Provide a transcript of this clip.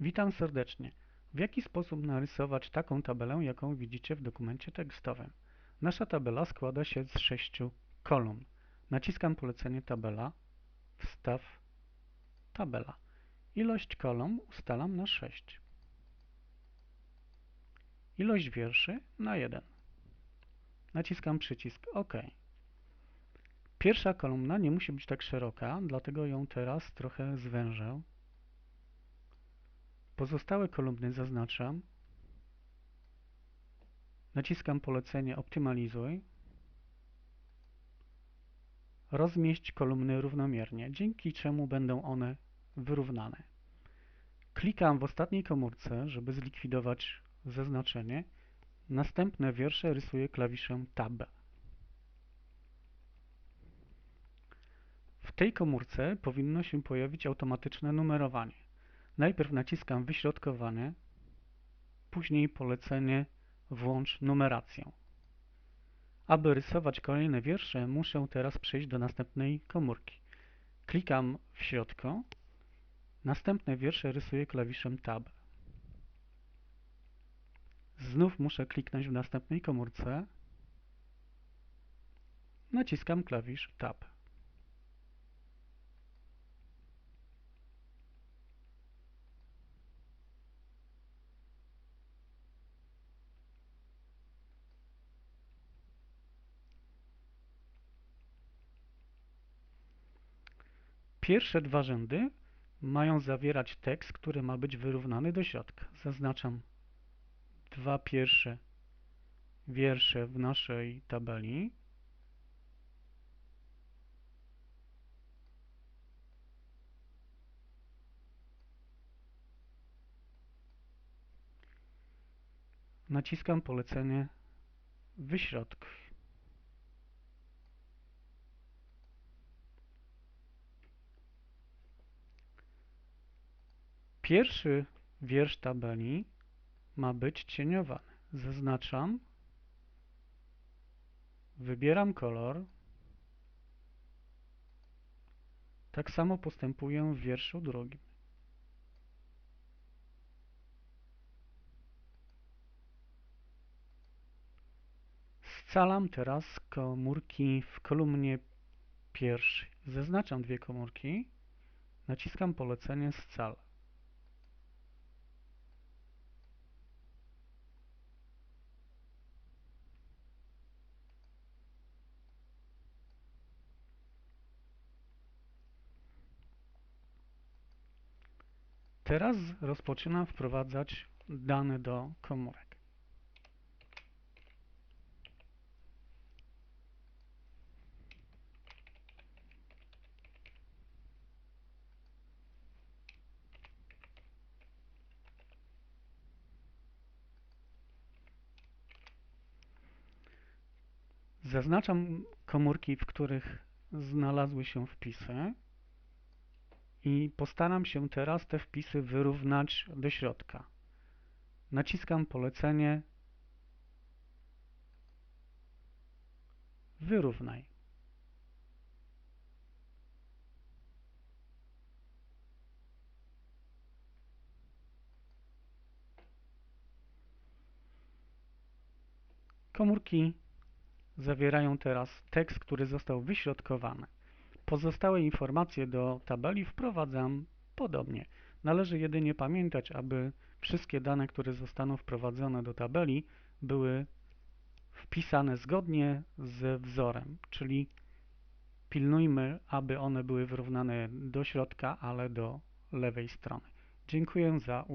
Witam serdecznie. W jaki sposób narysować taką tabelę, jaką widzicie w dokumencie tekstowym? Nasza tabela składa się z sześciu kolumn. Naciskam polecenie tabela, wstaw tabela. Ilość kolumn ustalam na 6. Ilość wierszy na 1. Naciskam przycisk OK. Pierwsza kolumna nie musi być tak szeroka, dlatego ją teraz trochę zwężę. Pozostałe kolumny zaznaczam. Naciskam polecenie Optymalizuj. Rozmieść kolumny równomiernie, dzięki czemu będą one wyrównane. Klikam w ostatniej komórce, żeby zlikwidować zaznaczenie. Następne wiersze rysuję klawiszem Tab. W tej komórce powinno się pojawić automatyczne numerowanie. Najpierw naciskam wyśrodkowanie, później polecenie włącz numerację. Aby rysować kolejne wiersze, muszę teraz przejść do następnej komórki. Klikam w środku, następne wiersze rysuję klawiszem Tab. Znów muszę kliknąć w następnej komórce, naciskam klawisz Tab. Pierwsze dwa rzędy mają zawierać tekst, który ma być wyrównany do środka. Zaznaczam dwa pierwsze wiersze w naszej tabeli. Naciskam polecenie wyśrodkuj. Pierwszy wiersz tabeli ma być cieniowany. Zaznaczam, wybieram kolor. Tak samo postępuję w wierszu drugim. Scalam teraz komórki w kolumnie pierwszej. Zaznaczam dwie komórki, naciskam polecenie Scal. Teraz rozpoczynam wprowadzać dane do komórek. Zaznaczam komórki, w których znalazły się wpisy i postaram się teraz te wpisy wyrównać do środka. Naciskam polecenie Wyrównaj. Komórki zawierają teraz tekst, który został wyśrodkowany. Pozostałe informacje do tabeli wprowadzam podobnie. Należy jedynie pamiętać, aby wszystkie dane, które zostaną wprowadzone do tabeli, były wpisane zgodnie ze wzorem, czyli pilnujmy, aby one były wyrównane do środka, ale do lewej strony. Dziękuję za uwagę.